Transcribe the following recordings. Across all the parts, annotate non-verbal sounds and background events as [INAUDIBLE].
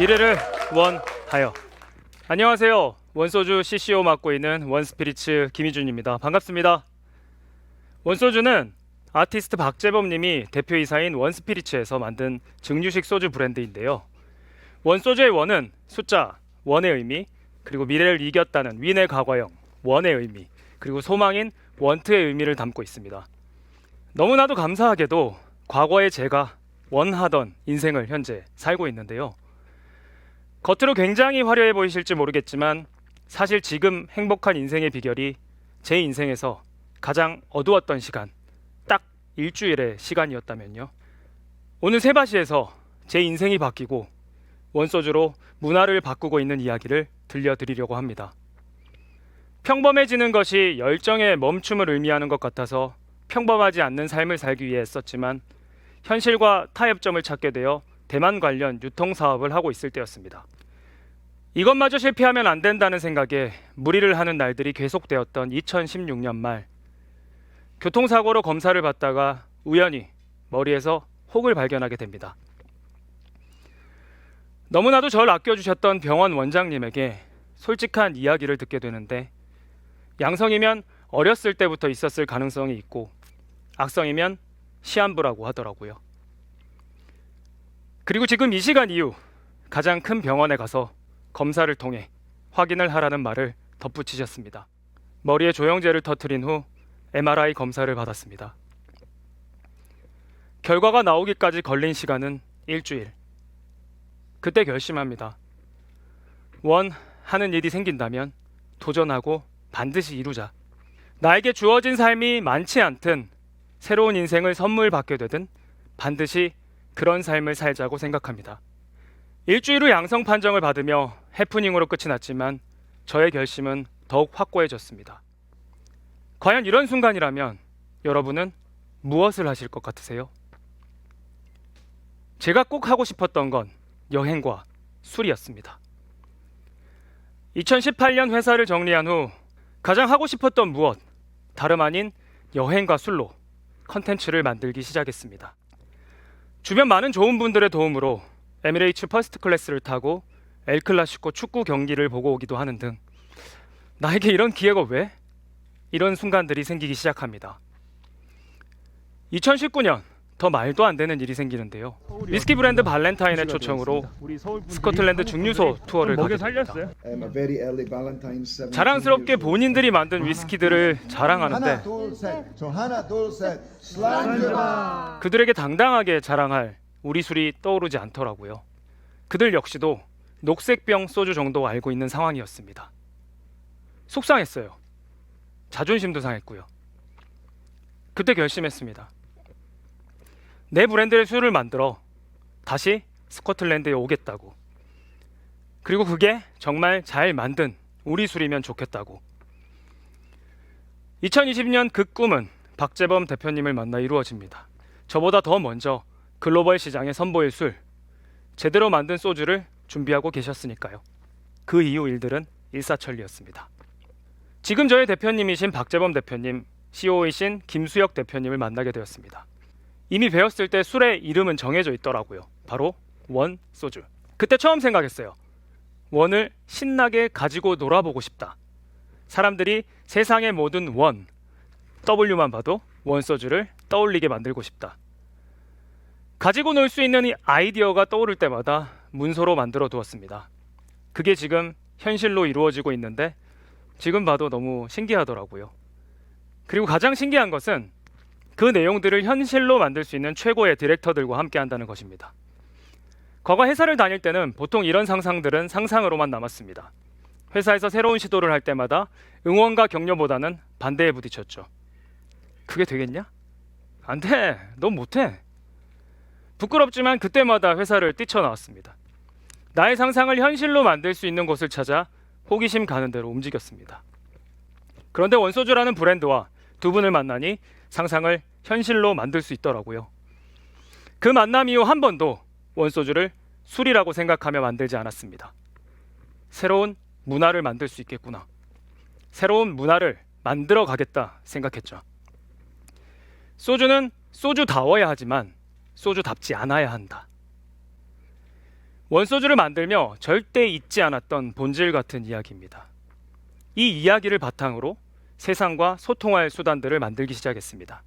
미래를 원하여. 안녕하세요. 원소주 CCO 맡고 있는 원스피리츠 김희준입니다. 반갑습니다. 원소주는 아티스트 박재범님이 대표이사인 원스피리츠에서 만든 증류식 소주 브랜드인데요. 원소주의 원은 숫자 원의 의미, 그리고 미래를 이겼다는 윈의 과거형 원의 의미, 그리고 소망인 원트의 의미를 담고 있습니다. 너무나도 감사하게도 과거의 제가 원하던 인생을 현재 살고 있는데요. 겉으로 굉장히 화려해 보이실지 모르겠지만 사실 지금 행복한 인생의 비결이 제 인생에서 가장 어두웠던 시간 딱 일주일의 시간이었다면요. 오늘 세바시에서 제 인생이 바뀌고 원소주로 문화를 바꾸고 있는 이야기를 들려드리려고 합니다. 평범해지는 것이 열정의 멈춤을 의미하는 것 같아서 평범하지 않는 삶을 살기 위해 했었지만 현실과 타협점을 찾게 되어 대만 관련 유통 사업을 하고 있을 때였습니다. 이것마저 실패하면 안 된다는 생각에 무리를 하는 날들이 계속되었던 2016년 말 교통사고로 검사를 받다가 우연히 머리에서 혹을 발견하게 됩니다. 너무나도 절 아껴주셨던 병원 원장님에게 솔직한 이야기를 듣게 되는데 양성이면 어렸을 때부터 있었을 가능성이 있고 악성이면 시한부라고 하더라고요. 그리고 지금 이 시간 이후 가장 큰 병원에 가서 검사를 통해 확인을 하라는 말을 덧붙이셨습니다. 머리에 조영제를 터뜨린 후 MRI 검사를 받았습니다. 결과가 나오기까지 걸린 시간은 일주일. 그때 결심합니다. 원 하는 일이 생긴다면 도전하고 반드시 이루자. 나에게 주어진 삶이 많지 않든 새로운 인생을 선물 받게 되든 반드시 그런 삶을 살자고 생각합니다. 일주일 후 양성 판정을 받으며 해프닝으로 끝이 났지만 저의 결심은 더욱 확고해졌습니다. 과연 이런 순간이라면 여러분은 무엇을 하실 것 같으세요? 제가 꼭 하고 싶었던 건 여행과 술이었습니다. 2018년 회사를 정리한 후 가장 하고 싶었던 무엇 다름 아닌 여행과 술로 컨텐츠를 만들기 시작했습니다. 주변 많은 좋은 분들의 도움으로 에미레이츠 퍼스트 클래스를 타고 엘클라시코 축구 경기를 보고 오기도 하는 등 나에게 이런 기회가 왜? 이런 순간들이 생기기 시작합니다. 2019년 더 말도 안 되는 일이 생기는데요. 위스키 브랜드 발렌타인의 초청으로 스코틀랜드 증류소 투어를 가게 됩니다. A very early Valentine's 17 자랑스럽게. 본인들이 만든 위스키들을 자랑하는데 그들에게 당당하게 자랑할 우리 술이 떠오르지 않더라고요. 그들 역시도 녹색병 소주 정도 알고 있는 상황이었습니다. 속상했어요. 자존심도 상했고요. 그때 결심했습니다. 내 브랜드의 술을 만들어 다시 스코틀랜드에 오겠다고. 그리고 그게 정말 잘 만든 우리 술이면 좋겠다고. 2020년 그 꿈은 박재범 대표님을 만나 이루어집니다. 저보다 더 먼저 글로벌 시장에 선보일 술, 제대로 만든 소주를 준비하고 계셨으니까요. 그 이후 일들은 일사천리였습니다. 지금 저의 대표님이신 박재범 대표님, CEO이신 김수혁 대표님을 만나게 되었습니다. 이미 배웠을 때 술의 이름은 정해져 있더라고요. 바로 원 소주. 그때 처음 생각했어요. 원을 신나게 가지고 놀아보고 싶다. 사람들이 세상의 모든 원, W만 봐도 원 소주를 떠올리게 만들고 싶다. 가지고 놀 수 있는 이 아이디어가 떠오를 때마다 문서로 만들어 두었습니다. 그게 지금 현실로 이루어지고 있는데 지금 봐도 너무 신기하더라고요. 그리고 가장 신기한 것은 그 내용들을 현실로 만들 수 있는 최고의 디렉터들과 함께 한다는 것입니다. 과거 회사를 다닐 때는 보통 이런 상상들은 상상으로만 남았습니다. 회사에서 새로운 시도를 할 때마다 응원과 격려보다는 반대에 부딪혔죠. 그게 되겠냐? 안 돼. 넌 못해. 부끄럽지만 그때마다 회사를 뛰쳐나왔습니다. 나의 상상을 현실로 만들 수 있는 곳을 찾아 호기심 가는 대로 움직였습니다. 그런데 원소주라는 브랜드와 두 분을 만나니 상상을 현실로 만들 수 있더라고요. 그 만남 이후 한 번도 원소주를 술이라고 생각하며 만들지 않았습니다. 새로운 문화를 만들 수 있겠구나. 새로운 문화를 만들어 가겠다 생각했죠. 소주는 소주다워야 하지만 소주답지 않아야 한다. 원소주를 만들며 절대 잊지 않았던 본질 같은 이야기입니다. 이 이야기를 바탕으로 세상과 소통할 수단들을 만들기 시작했습니다.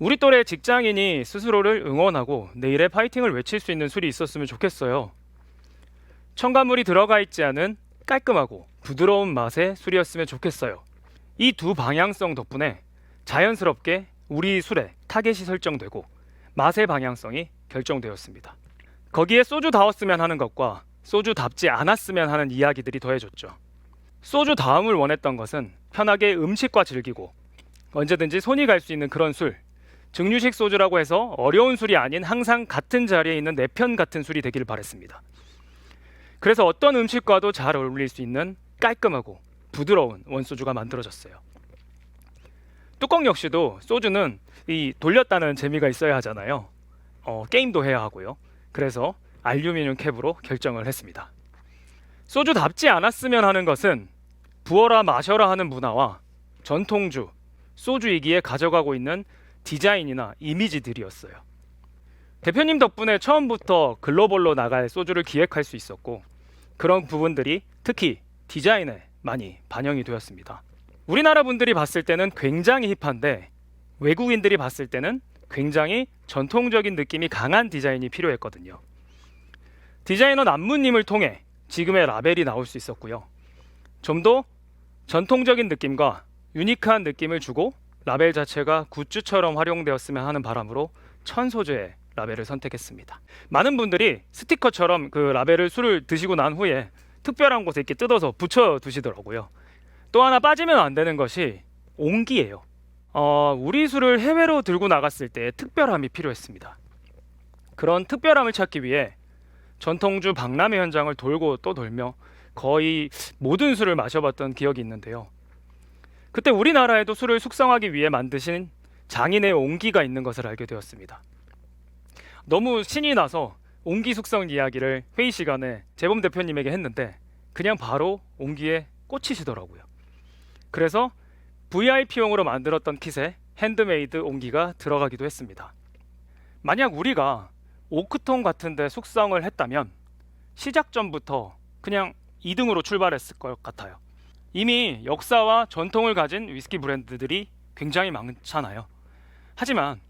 우리 또래 직장인이 스스로를 응원하고 내일의 파이팅을 외칠 수 있는 술이 있었으면 좋겠어요. 첨가물이 들어가 있지 않은 깔끔하고 부드러운 맛의 술이었으면 좋겠어요. 이 두 방향성 덕분에 자연스럽게 우리 술에 타겟이 설정되고 맛의 방향성이 결정되었습니다. 거기에 소주다웠으면 하는 것과 소주답지 않았으면 하는 이야기들이 더해졌죠. 소주다움을 원했던 것은 편하게 음식과 즐기고 언제든지 손이 갈 수 있는 그런 술, 증류식 소주라고 해서 어려운 술이 아닌 항상 같은 자리에 있는 내 편 같은 술이 되기를 바랬습니다. 그래서 어떤 음식과도 잘 어울릴 수 있는 깔끔하고 부드러운 원소주가 만들어졌어요. 뚜껑 역시도 소주는 이 돌렸다는 재미가 있어야 하잖아요. 어, 게임도 해야 하고요. 그래서 알루미늄 캡으로 결정을 했습니다. 소주답지 않았으면 하는 것은 부어라 마셔라 하는 문화와 전통주, 소주이기에 가져가고 있는 디자인이나 이미지들이었어요. 대표님 덕분에 처음부터 글로벌로 나갈 소주를 기획할 수 있었고 그런 부분들이 특히 디자인에 많이 반영이 되었습니다. 우리나라 분들이 봤을 때는 굉장히 힙한데 외국인들이 봤을 때는 굉장히 전통적인 느낌이 강한 디자인이 필요했거든요. 디자이너 남무님을 통해 지금의 라벨이 나올 수 있었고요. 좀 더 전통적인 느낌과 유니크한 느낌을 주고 라벨 자체가 굿즈처럼 활용되었으면 하는 바람으로 천소주의 라벨을 선택했습니다. 많은 분들이 스티커처럼 그 라벨을 술을 드시고 난 후에 특별한 곳에 이렇게 뜯어서 붙여 두시더라고요. 또 하나 빠지면 안 되는 것이 온기예요. 어, 우리 술을 해외로 들고 나갔을 때 특별함이 필요했습니다. 그런 특별함을 찾기 위해 전통주 박람회 현장을 돌고 또 돌며 거의 모든 술을 마셔봤던 기억이 있는데요. 그때 우리나라에도 술을 숙성하기 위해 만드신 장인의 온기가 있는 것을 알게 되었습니다. 너무 신이 나서 온기 숙성 이야기를 회의 시간에 재범 대표님에게 했는데 그냥 바로 온기에 꽂히시더라고요. 그래서 VIP용으로 만들었던 킷에 핸드메이드 온기가 들어가기도 했습니다. 만약 우리가 오크통 같은데 숙성을 했다면 시작 전부터 그냥 2등으로 출발했을 것 같아요. 이미 역사와 전통을 가진 위스키 브랜드들이 굉장히 많잖아요. 하지만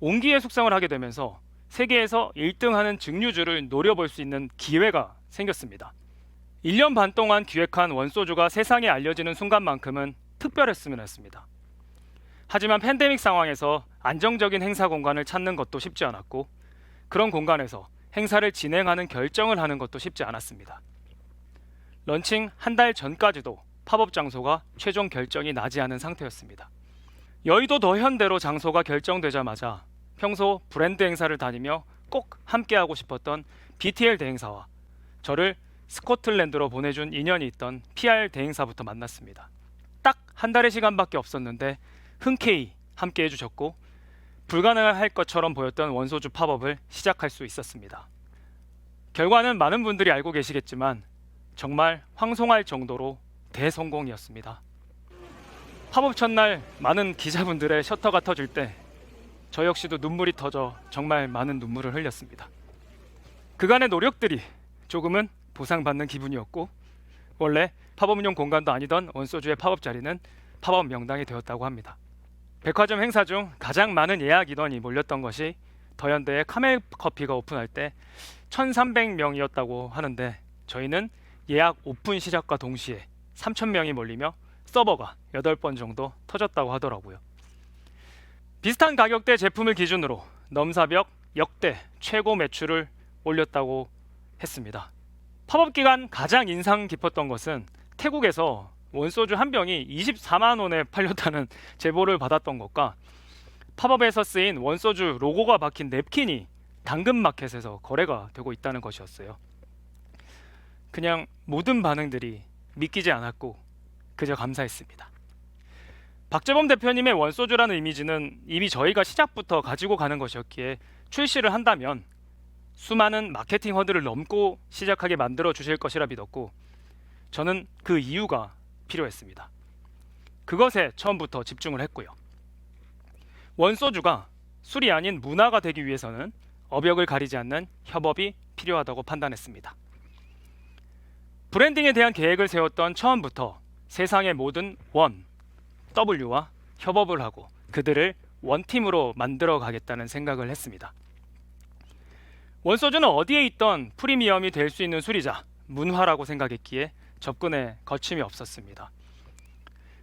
온기의 숙성을 하게 되면서 세계에서 1등하는 증류주를 노려볼 수 있는 기회가 생겼습니다. 1년 반 동안 기획한 원소주가 세상에 알려지는 순간만큼은 특별했으면 했습니다. 하지만 팬데믹 상황에서 안정적인 행사 공간을 찾는 것도 쉽지 않았고 그런 공간에서 행사를 진행하는 결정을 하는 것도 쉽지 않았습니다. 런칭 한 달 전까지도 팝업 장소가 최종 결정이 나지 않은 상태였습니다. 여의도 더 현대로 장소가 결정되자마자 평소 브랜드 행사를 다니며 꼭 함께하고 싶었던 BTL 대행사와 저를 스코틀랜드로 보내준 인연이 있던 PR 대행사부터 만났습니다. 딱 한 달의 시간밖에 없었는데 흔쾌히 함께 해주셨고 불가능할 것처럼 보였던 원소주 팝업을 시작할 수 있었습니다. 결과는 많은 분들이 알고 계시겠지만 정말 황송할 정도로 대성공이었습니다. 팝업 첫날 많은 기자분들의 셔터가 터질 때 저 역시도 눈물이 터져 정말 많은 눈물을 흘렸습니다. 그간의 노력들이 조금은 보상받는 기분이었고 원래 팝업용 공간도 아니던 원소주의 팝업 자리는 팝업 명당이 되었다고 합니다. 백화점 행사 중 가장 많은 예약 인원이 몰렸던 것이 더현대의 카멜 커피가 오픈할 때 1,300명이었다고 하는데 저희는 예약 오픈 시작과 동시에 3,000명이 몰리며 서버가 8번 정도 터졌다고 하더라고요. 비슷한 가격대 제품을 기준으로 넘사벽 역대 최고 매출을 올렸다고 했습니다. 팝업 기간 가장 인상 깊었던 것은 태국에서 원소주 한 병이 24만 원에 팔렸다는 [LAUGHS] 제보를 받았던 것과 팝업에서 쓰인 원소주 로고가 박힌 냅킨이 당근마켓에서 거래가 되고 있다는 것이었어요. 그냥 모든 반응들이 믿기지 않았고 그저 감사했습니다. 박재범 대표님의 원소주라는 이미지는 이미 저희가 시작부터 가지고 가는 것이었기에 출시를 한다면 수많은 마케팅 허들을 넘고 시작하게 만들어 주실 것이라 믿었고 저는 그 이유가 필요했습니다. 그것에 처음부터 집중을 했고요. 원소주가 술이 아닌 문화가 되기 위해서는 어벽을 가리지 않는 협업이 필요하다고 판단했습니다. 브랜딩에 대한 계획을 세웠던 처음부터 세상의 모든 원, W와 협업을 하고 그들을 원팀으로 만들어 가겠다는 생각을 했습니다. 원소주는 어디에 있던 프리미엄이 될 수 있는 술이자 문화라고 생각했기에 접근에 거침이 없었습니다.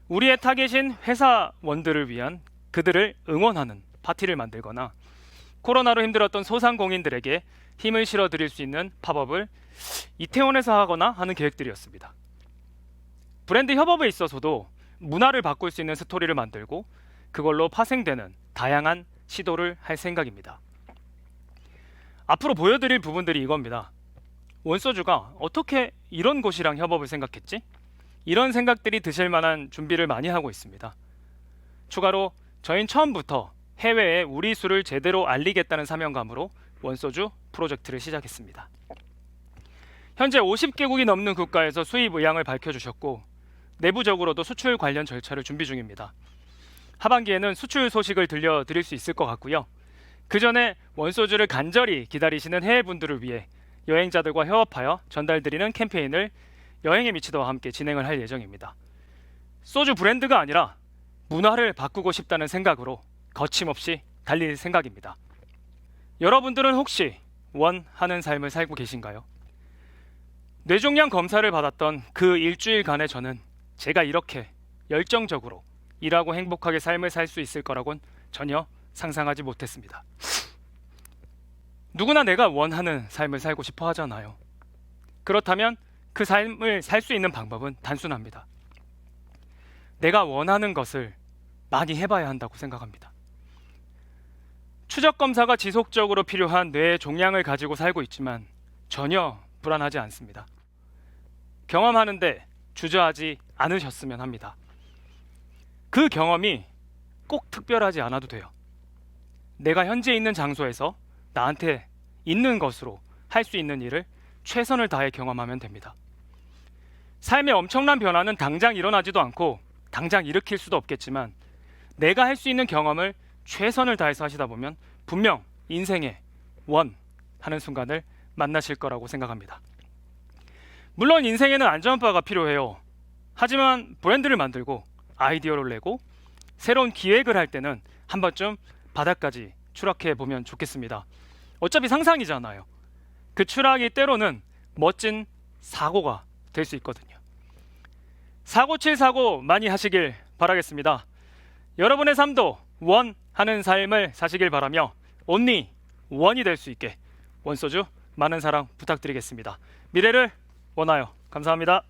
우리의 타겟인 회사원들을 위한 그들을 응원하는 파티를 만들거나 코로나로 힘들었던 소상공인들에게 힘을 실어 드릴 수 있는 팝업을 이태원에서 하거나 하는 계획들이었습니다. 브랜드 협업에 있어서도 문화를 바꿀 수 있는 스토리를 만들고 그걸로 파생되는 다양한 시도를 할 생각입니다. 앞으로 보여드릴 부분들이 이겁니다. 원소주가 어떻게 이런 곳이랑 협업을 생각했지? 이런 생각들이 드실 만한 준비를 많이 하고 있습니다. 추가로 저희는 처음부터 해외에 우리 술을 제대로 알리겠다는 사명감으로 원소주 프로젝트를 시작했습니다. 현재 50개국이 넘는 국가에서 수입 의향을 밝혀주셨고 내부적으로도 수출 관련 절차를 준비 중입니다. 하반기에는 수출 소식을 들려드릴 수 있을 것 같고요. 그 전에 원소주를 간절히 기다리시는 해외 분들을 위해 여행자들과 협업하여 전달드리는 캠페인을 여행의 미치도와 함께 진행을 할 예정입니다. 소주 브랜드가 아니라 문화를 바꾸고 싶다는 생각으로 거침없이 달릴 생각입니다. 여러분들은 혹시 원하는 삶을 살고 계신가요? 뇌종양 검사를 받았던 그 일주일간의 저는 제가 이렇게 열정적으로 일하고 행복하게 삶을 살 수 있을 거라곤 전혀 상상하지 못했습니다. 누구나 내가 원하는 삶을 살고 싶어 하잖아요. 그렇다면 그 삶을 살 수 있는 방법은 단순합니다. 내가 원하는 것을 많이 해봐야 한다고 생각합니다. 추적 검사가 지속적으로 필요한 뇌의 종양을 가지고 살고 있지만 전혀 불안하지 않습니다. 경험하는데 주저하지 않으셨으면 합니다. 그 경험이 꼭 특별하지 않아도 돼요. 내가 현재 있는 장소에서 나한테 있는 것으로 할 수 있는 일을 최선을 다해 경험하면 됩니다. 삶의 엄청난 변화는 당장 일어나지도 않고 당장 일으킬 수도 없겠지만 내가 할 수 있는 경험을 최선을 다해서 하시다 보면 분명 인생의 원 하는 순간을 만나실 거라고 생각합니다. 물론 인생에는 안전바가 필요해요. 하지만 브랜드를 만들고 아이디어를 내고 새로운 기획을 할 때는 한 번쯤 바닥까지 추락해 보면 좋겠습니다. 어차피 상상이잖아요. 그 추락이 때로는 멋진 사고가 될 수 있거든요. 사고 칠 사고 많이 하시길 바라겠습니다. 여러분의 삶도 원 하는 삶을 사시길 바라며 온리 원이 될 수 있게 원소주 많은 사랑 부탁드리겠습니다. 미래를 원하여 감사합니다.